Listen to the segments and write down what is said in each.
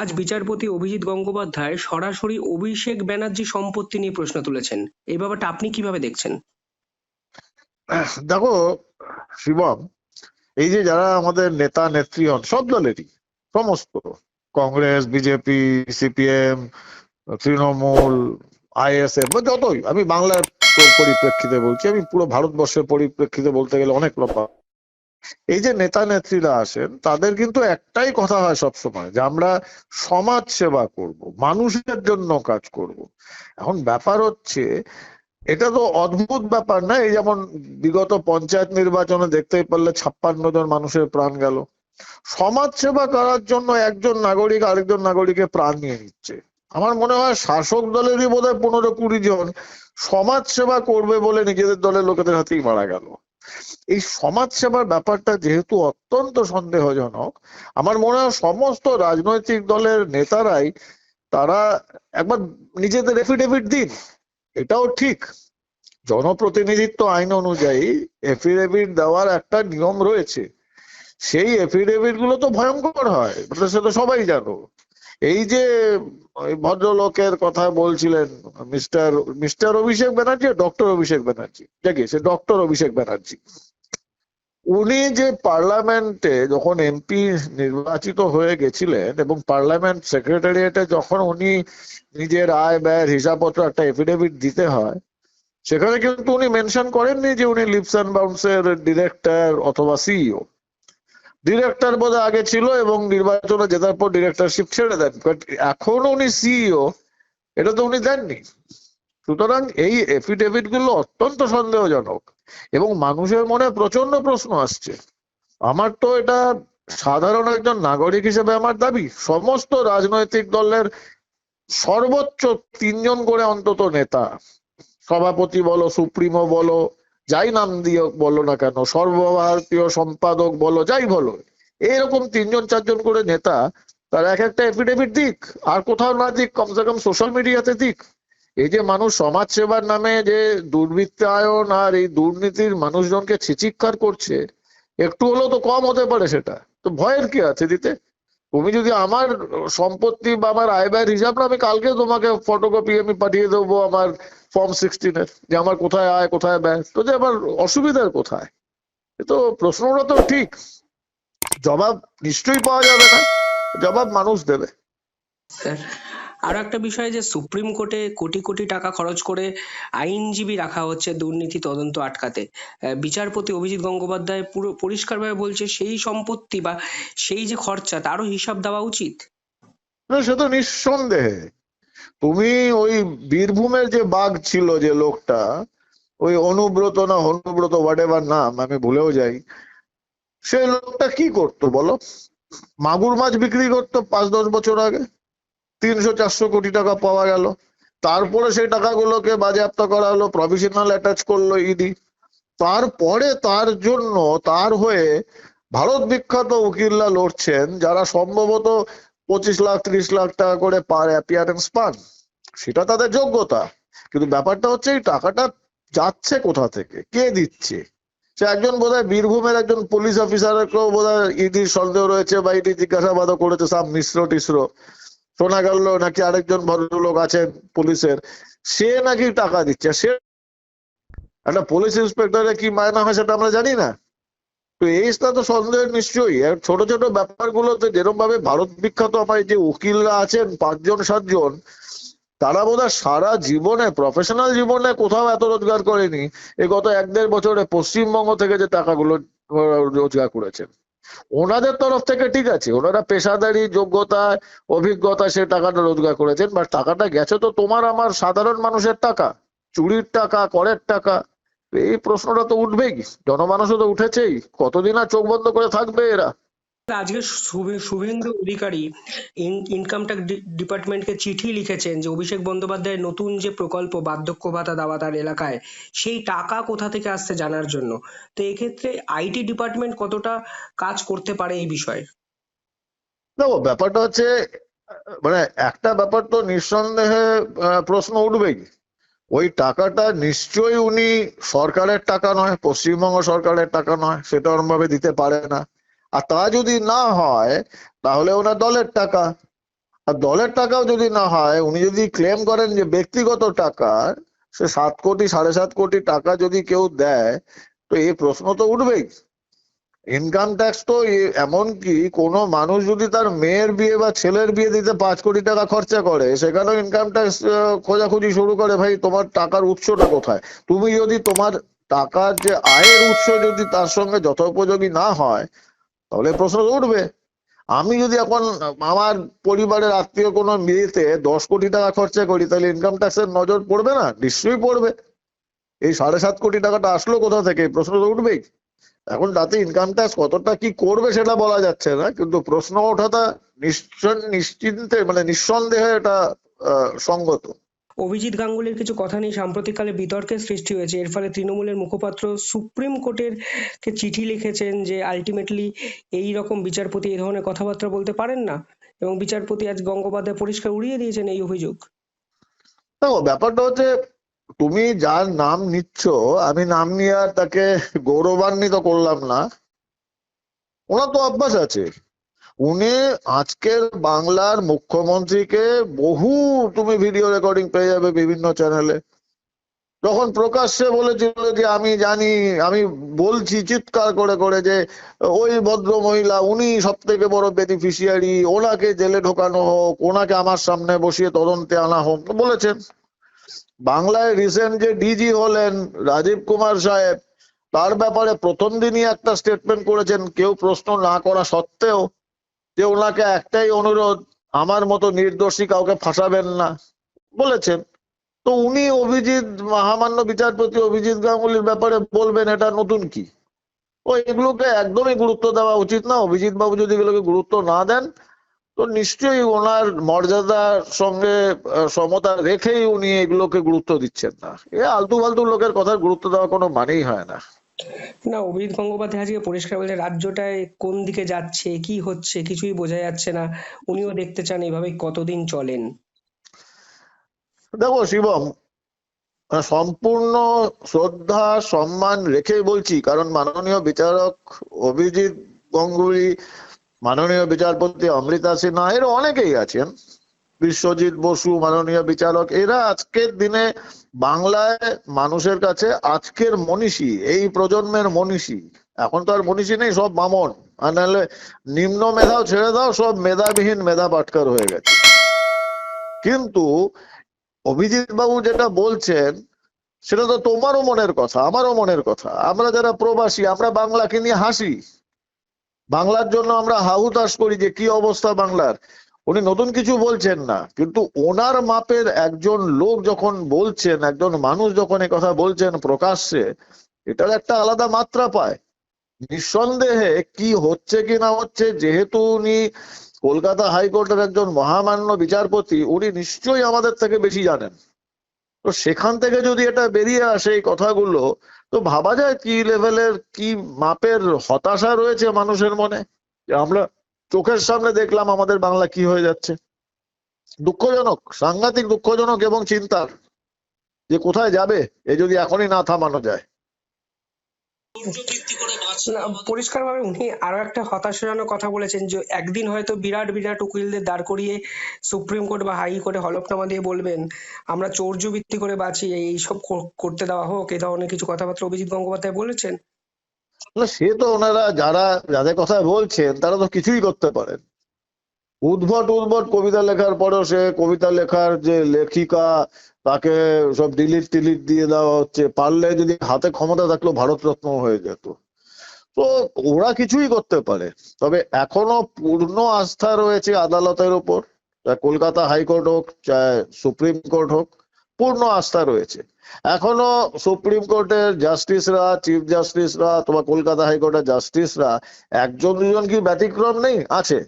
আজ বিচারপতি অভিজিৎ গঙ্গোপাধ্যায় সরাসরি অভিষেক ব্যানার্জি সম্পত্তি নিয়ে প্রশ্ন তুলেছেন। এই ব্যাপারটা আপনি কীভাবে দেখছেন? দেখো, শিবম, এই যে যারা আমাদের নেতা, নেত্রী হন, সব দলেরই, সমস্ত। Congress, BJP, CPM, Trinamool, ISF যতই, আমি বাংলার পরিপ্রেক্ষিতে বলছি, আমি পুরো ভারতবর্ষের পরিপ্রেক্ষিতে বলতে গেলে অনেক লম্বা। এই যে নেতা নেত্রীরা আসেন, তাদের কিন্তু একটাই কথা হয় সব সময় যে আমরা সমাজ সেবা করব, মানুষের জন্য কাজ করব। এখন ব্যাপার হচ্ছে, এটা তো অদ্ভুত ব্যাপার না, এই যেমন বিগত পঞ্চায়েত নির্বাচনে দেখতেই পারলে ছাপ্পান্ন জন মানুষের প্রাণ গেল। সমাজ সেবা করার জন্য একজন নাগরিক আরেকজন নাগরিকের প্রাণ নিয়ে নিচ্ছে। আমার মনে হয় শাসক দলেরই বোধ হয় পনেরো কুড়ি জন সমাজ সেবা করবে বলে নিজেদের দলের লোকেদের হাতেই মারা গেল। এই সমাজ সেবার ব্যাপারটা যেহেতু অত্যন্ত সন্দেহজনক, আমার মনে হয় সমস্ত রাজনৈতিক দলের নেতারাই তারা একবার নিজেদের এফিডেভিট দিন, এটাও ঠিক। জনপ্রতিনিধিত্ব আইন অনুযায়ী এফিডেভিট দেওয়ার একটা নিয়ম রয়েছে। সেই এফিডেভিটগুলো তো ভয়ঙ্কর হয়, সেটা সবাই জানো। এই যে ভদ্রলোকের কথা বলছিলেন, mister mister Abhishek Banerjee doctor Abhishek Banerjee. দেখি সে ডক্টর অভিষেক ব্যানার্জি। উনি যে পার্লামেন্টে যখন এমপি নির্বাচিত হয়ে গেছিলেন এবং পার্লামেন্ট সেক্রেটারিয়েটে যখন উনি নিজের আয় ব্যয়ের হিসাবপত্র একটা এফিডেভিট দিতে হয়, সেখানে কিন্তু উনি মেনশন করেননি যে উনি লিপস অ্যান্ড বাউন্সের ডিরেক্টর অথবা সিইও ডিরেক্টর বোধহয় আগে ছিল এবং নির্বাচনে জেতার পর ডিরেক্টরশিপ ছেড়ে দেন। বাট এখন উনি সিইও এটা তো উনি দেননি। সুতরাং এই এফিডেভিটগুলো অত্যন্ত সন্দেহজনক। এবং মানুষের মনে প্রচণ্ড প্রশ্ন আসছে। আমার তো এটা সাধারণ একজন নাগরিক হিসেবে আমার দাবি। সমস্ত রাজনৈতিক দলের সর্বোচ্চ তিনজন করে অন্তত নেতা। সভাপতি বলো, সুপ্রিমো বলো যাই নাম দিয়ে বলো না কেন, সর্বভারতীয় সম্পাদক বলো, যাই বলো। এইরকম তিনজন, চারজন করে নেতা, তারা এক একটা এফিডেভিট দিক, আর কোথাও না দিক, কমসে কম সোশ্যাল মিডিয়াতে দিক। এই যে মানুষ সমাজ সেবার নামে যে দুর্বৃত্তায়ন আর এই দুর্নীতির মানুষজনকে ছিচিৎকার করছে, একটু হলেও তো কম হতে পারে সেটা। তো ভয়ের কি আছে দিতে? তুমি যদি আমার সম্পত্তি বা আমার আয় ব্যয়ের হিসাব না আমি কালকে তোমাকে ফটোকপি আমি পাঠিয়ে দেবো আমার ফর্ম সিক্সটিনের যে আমার কোথায় আয়, কোথায় ব্যয়, তো যে আমার অসুবিধার কোথায়? তো প্রশ্নটা তো ঠিক। জবাব নিশ্চয়ই পাওয়া যাবে না, জবাব মানুষ দেবে। স্যার আরও একটা বিষয় যে সুপ্রিম কোর্টে কোটি কোটি টাকা খরচ করে আইনজীবী রাখা হচ্ছে দুর্নীতি তদন্ত আটকাতে। বিচারপতি অভিজিৎ গঙ্গোপাধ্যায় পুরো পরিষ্কারভাবে বলছে সেই সম্পত্তি বা সেই যে খরচা তারও হিসাব দেওয়া উচিত। সে তো নিঃসন্দেহে। তুমি ওই বীরভূমের যে বাঘ ছিল যে লোকটা, ওই অনুব্রত না অনুব্রত হোয়াট এভার নাম, আমি ভুলেও যাই, সেই লোকটা কি করতো বলো? মাগুর মাছ বিক্রি করতো পাঁচ দশ বছর আগে? তিনশো চারশো কোটি টাকা পাওয়া গেল। তারপরে সেই টাকাগুলোকে বাজেয়াপ্ত করা হলো প্রভিশনাল অ্যাটাচ করল ইডি তারপরে তার জন্য, তার হয়ে ভারত বিখ্যাত উকিলরা লড়ছেন, যারা সম্ভবত পঁচিশ লাখ, ত্রিশ লাখ টাকা করে পার অ্যাপিয়ারেন্স পান। সেটা তাদের যোগ্যতা। কিন্তু ব্যাপারটা হচ্ছে, এই টাকাটা যাচ্ছে কোথা থেকে? কে দিচ্ছে? সে একজন বোধহয় বীরভূমের একজন পুলিশ অফিসারকেও বোধহয় ইডির সন্দেহ রয়েছে বা ইডি জিজ্ঞাসাবাদও করেছে সাম মিশ্র টিশ্র শোনা গেল নাকি আরেকজন ভদ্রলোক আছেন পুলিশের, সে নাকি টাকা দিচ্ছে, সে একটা পুলিশ ইন্সপেক্টরের কি মায়না হয় সেটা আমরা জানি না। তো এইটা তো সন্দেহের নিশ্চয়ই। ছোট ছোট ব্যাপারগুলোতে যেরকম ভাবে ভারত বিখ্যাত আমার যে উকিলরা আছেন, পাঁচজন, সাতজন, তারা বোধহয় সারা জীবনে প্রফেশনাল জীবনে কোথাও এত রোজগার করেনি। এ গত এক দেড় বছরে পশ্চিমবঙ্গ থেকে যে টাকাগুলো রোজগার করেছেন। ওনাদের তরফ থেকে ঠিক আছে, ওনারা পেশাদারি যোগ্যতা, অভিজ্ঞতা, সে টাকাটা রোজগার করেছেন বা টাকাটা গেছে তো তোমার আমার সাধারণ মানুষের টাকা, চুরির টাকা, করের টাকা, এই প্রশ্নটা তো উঠবেই জনমানসও তো উঠেছেই, কতদিন আর চোখ বন্ধ করে থাকবে এরা? আজকে শুভে- শুভেন্দু অধিকারী ইনকাম ট্যাক্স ডিপার্টমেন্টকে চিঠি লিখেছেন যে, অভিষেক বন্দ্যোপাধ্যায়ের নতুন যে প্রকল্প বার্ধক্য ভাতা দেওয়া তার এলাকায়, সেই টাকা কোথা থেকে আসছে জানার জন্য? তো এক্ষেত্রে আইটি ডিপার্টমেন্ট কতটা কাজ করতে পারে এই বিষয়ে? দেখো, ব্যাপারটা হচ্ছে মানে একটা ব্যাপার তো নিঃসন্দেহে প্রশ্ন উঠবেই। ওই টাকাটা নিশ্চয়ই উনি সরকারের টাকা নয়, পশ্চিমবঙ্গ সরকারের টাকা নয়, সেটা ওরম ভাবে দিতে পারে না। আর তা যদি না হয়, তাহলে ওনার দলের টাকা। আর দলের টাকাও যদি না হয়, উনি যদি ক্লেম করেন যে ব্যক্তিগত টাকা, সে সাত কোটি, সাড়ে সাত কোটি টাকা যদি কেউ দেয়, তো এই প্রশ্ন তো উঠবেই। ইনকাম ট্যাক্স তো এমন কি, কোনো মানুষ যদি তার মেয়ের বিয়ে বা ছেলের বিয়ে দিতে পাঁচ কোটি টাকা খরচা করে, সেখানেও ইনকাম ট্যাক্স খোঁজাখুঁজি শুরু করে, ভাই, তোমার টাকার উৎসটা কোথায়? তুমি যদি তোমার টাকার যে আয়ের উৎস যদি তার সঙ্গে যথোপযোগী না হয় তাহলে প্রশ্ন উঠবে। আমি যদি এখন আমার পরিবারের আত্মীয় কোনো বিয়েতে দশ কোটি টাকা খরচা করি, তাহলে ইনকাম ট্যাক্সের নজর পড়বে না? নিশ্চয়ই পড়বে। এই সাড়ে সাত কোটি টাকাটা আসলো কোথা থেকে? প্রশ্ন তো উঠবেই। এখন তাতে ইনকাম ট্যাক্স কতটা কি করবে সেটা বলা যাচ্ছে না, কিন্তু প্রশ্ন ওঠাটা নিশ্চয় নিশ্চিন্তে মানে নিঃসন্দেহে এটা সঙ্গত। অভিজিৎ গাঙ্গুলির কিছু কথা নিয়ে সাম্প্রতিককালে বিতর্কের সৃষ্টি হয়েছে। এর ফলে তৃণমূলের মুখপাত্র সুপ্রিম কোর্টের কে চিঠি লিখেছেন যে আলটিমেটলি এই রকম বিচারপতি এই ধরনের কথাবার্তা বলতে পারেন না এবং বিচারপতি আজ গঙ্গোপাধ্যায় পরিষ্কার উড়িয়ে দিয়েছেন এই অভিযোগ। দেখো ব্যাপারটা হচ্ছে, তুমি যার নাম নিচ্ছ, আমি নাম নিয়ে আর তাকে গৌরবান্বিত করলাম না। ওনার তো অভ্যাস আছে। উনি আজকের বাংলার মুখ্যমন্ত্রীকে বহু তুমি ভিডিও রেকর্ডিং পেয়ে যাবে বিভিন্ন চ্যানেলে যখন প্রকাশ্যে বলেছিল যে আমি জানি, আমি বলছি চিৎকার করে করে যে ওই ভদ্র মহিলা উনি সব থেকে বড় বেনিফিশিয়ারি ওনাকে জেলে ঢোকানো হোক, ওনাকে আমার সামনে বসিয়ে তদন্তে আনা হোক বলেছেন। বাংলায় রিসেন্ট যে ডিজি হলেন রাজীব কুমার সাহেব, তার ব্যাপারে প্রথম দিনই একটা স্টেটমেন্ট করেছেন, কেউ প্রশ্ন না করা সত্ত্বেও যে ওনাকে একটাই অনুরোধ, আমার মতো নির্দোষী কাউকে ফাঁসাবেন না। বলেছেন। তো উনি অভিজিৎ, মহামান্য বিচারপতি অভিজিৎ গাঙ্গুলির ব্যাপারে বলবেন, এটা নতুন কি? ও এগুলোকে একদমই গুরুত্ব দেওয়া উচিত না। অভিজিৎ বাবু যদি এগুলোকে গুরুত্ব না দেন, তো নিশ্চয়ই ওনার মর্যাদার সঙ্গে সমতা রেখেই উনি এগুলোকে গুরুত্ব দিচ্ছেন না। এ আলতু ফালতু লোকের কথার গুরুত্ব দেওয়া কোনো মানেই হয় না। না, অভিজিৎ গঙ্গোপাধ্যায় আজকে পরিষ্কার বলে রাজ্যটায় কোন দিকে যাচ্ছে, কি হচ্ছে, কিছুই বোঝা যাচ্ছে না। উনিও দেখতে চান এইভাবে কতদিন চলেন। দেখো শিবম সম্পূর্ণ শ্রদ্ধা, সম্মান রেখেই বলছি, কারণ মাননীয় বিচারক অভিজিৎ গঙ্গুলি, মাননীয় বিচারপতি অমৃতা সিনহা, এরা অনেকেই আছেন। বিশ্বজিৎ বসু, মাননীয় বিচারক, এরা আজকের দিনে বাংলায় মানুষের কাছে আজকের মনীষী, এই প্রজন্মের মনীষী। এখন তো আর মনীষী নেই, সব বামন। আর নাহলে নিম্ন মেধাও ছেড়ে দাও, সব মেধাবিহীন মেধা পাটকার হয়ে গেছে। কিন্তু অভিজিৎ বাবু যেটা বলছেন, সেটা তো তোমারও মনের কথা, আমারও মনের কথা। আমরা যারা প্রবাসী, আমরা বাংলাকে নিয়ে হাসি। বাংলার জন্য আমরা হাহুতাশ করি যে কি অবস্থা বাংলার। উনি নতুন কিছু বলছেন না, কিন্তু ওনার মাপের একজন লোক যখন বলছেন, একজন মানুষ যখন এ কথা বলছেন প্রকাশ্যে, এটার একটা আলাদা মাত্রা পায়। নিঃসন্দেহে কি হচ্ছে কি না হচ্ছে, যেহেতু উনি কলকাতা হাইকোর্টের একজন মহামান্য বিচারপতি, উনি নিশ্চয়ই আমাদের থেকে বেশি জানেন। তো সেখান থেকে যদি এটা বেরিয়ে আসে এই কথাগুলো, তো ভাবা যায় কি লেভেলের কি মাপের হতাশা রয়েছে মানুষের মনে? যে আমরা চোখের সামনে দেখলাম আমাদের বাংলা কি হয়ে যাচ্ছে। দুঃখজনক, সাংঘাতিক দুঃখজনক এবং চিন্তার যে কোথায় যাবে, এ যদি এখনই না থামানো যায়। পরিষ্কারভাবে উনি আরও একটা হতাশাজনক কথা বলেছেন যে একদিন হয়তো বিরাট বিরাট উকিলদের দাঁড় করিয়ে সুপ্রিম কোর্ট বা হাই কোর্টে হলফনামা দিয়ে বলবেন, আমরা চৌর্য ভিত্তি করে বাঁচি এইসব কর- করতে দেওয়া হোক। এই ধরনের কিছু কথাবার্তা অভিজিৎ গঙ্গোপাধ্যায় বলেছেন। সে তো ওনারা যারা, যাদের কথা বলছেন, তারা তো কিছুই করতে পারেন। উদ্ভট উদ্ভট কবিতা লেখার পরেও সে কবিতা লেখার যে লেখিকা, তাকে সব ডিলিট টিলিট দিয়ে দেওয়া হচ্ছে। পারলে যদি হাতে ক্ষমতা থাকলেও ভারতরত্ন হয়ে যেত। তো ওরা কিছুই করতে পারে। তবে এখনও পূর্ণ আস্থা রয়েছে আদালতের উপর চাহে কলকাতা হাইকোর্ট হোক চাহে সুপ্রিম কোর্ট হোক। পূর্ণ আস্থা রয়েছে। এখনও সুপ্রিম কোর্টের জাস্টিসরা, চিফ জাস্টিসরা অথবা কলকাতা হাইকোর্টের জাস্টিসরা একজন, দুজন কি ব্যতিক্রম নেই? আছে।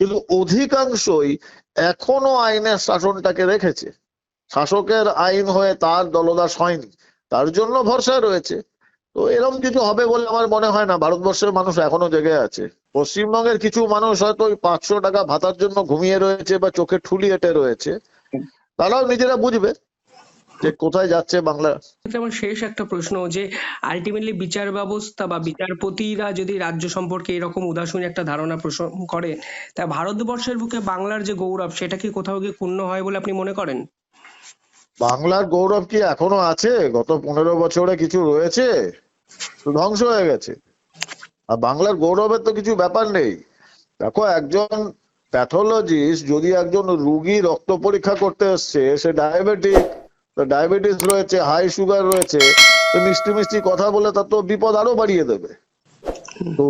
কিন্তু অধিকাংশই এখনও আইনের শাসনটাকে রেখেছে। শাসকের আইন হয়ে তার দলদাস হয়নি। তার জন্য ভরসা রয়েছে। তো এরকম কিছু হবে বলে আমার মনে হয় না। ভারতবর্ষের মানুষ এখনও জেগে আছে। পশ্চিমবঙ্গের কিছু মানুষ হয়তো ওই পাঁচশো টাকা ভাতার জন্য ঘুমিয়ে রয়েছে বা চোখে ঠুলি এঁটে রয়েছে। তারাও নিজেরা বুঝবে। যে কোথায় যাচ্ছে বাংলা আমার শেষ একটা প্রশ্ন যে আলটিমেটলি বিচার ব্যবস্থা বা বিচারপতিরা যদি রাজ্য সম্পর্কে এরকম উদাসীন একটা ধারণা পোষণ করে তা ভারতবর্ষের বুকে বাংলার যে গৌরব সেটা কি কোথাও গিয়ে ক্ষুণ্ণ হয় বলে আপনি মনে করেন? বাংলার গৌরব কি এখনও আছে? গত পনেরো বছরে কিছু রয়েছে? ধ্বংস হয়ে গেছে। আর বাংলার গৌরবের তো কিছু ব্যাপার নেই। দেখো একজন প্যাথোলজিস্ট যদি একজন রুগী রক্ত পরীক্ষা করতে এসছে সে ডায়াবেটিক ডায়াবেটিস রয়েছে হাই সুগার রয়েছে তো মিষ্টি মিষ্টি কথা বলে তার তো বিপদ আরও বাড়িয়ে দেবে। তো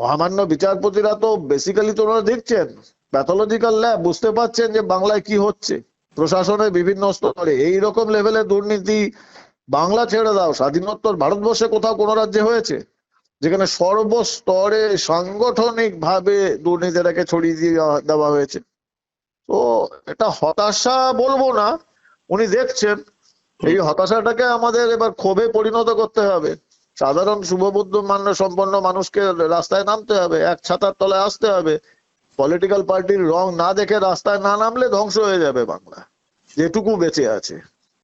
মহামান্য বিচারপতিরা তো বেসিক্যালি তো ওনারা দেখছেন প্যাথোলজিক্যাল ল্যাব বুঝতে পারছেন যে বাংলায় কি হচ্ছে। প্রশাসনের বিভিন্ন স্তরে এই রকম লেভেলের দুর্নীতি বাংলা ছেড়ে দাও স্বাধীনোত্তর ভারতবর্ষে কোথাও কোন রাজ্যে হয়েছে? যেখানে সর্বস্তরে সাংগঠনিক ভাবে দুর্নীতিটাকে ছড়িয়ে দিয়ে দেওয়া হয়েছে। তো এটা হতাশা বলব না উনি দেখছেন, এই হতাশাটাকে আমাদের এবার ক্ষোভে পরিণত করতে হবে। সাধারণ শুভবুদ্ধ মান্য সম্পন্ন মানুষকে রাস্তায় নামতে হবে, এক ছাতার তলায় আসতে হবে। পলিটিক্যাল পার্টির রং না দেখে রাস্তায় না নামলে ধ্বংস হয়ে যাবে বাংলা। যেটুকু বেঁচে আছে।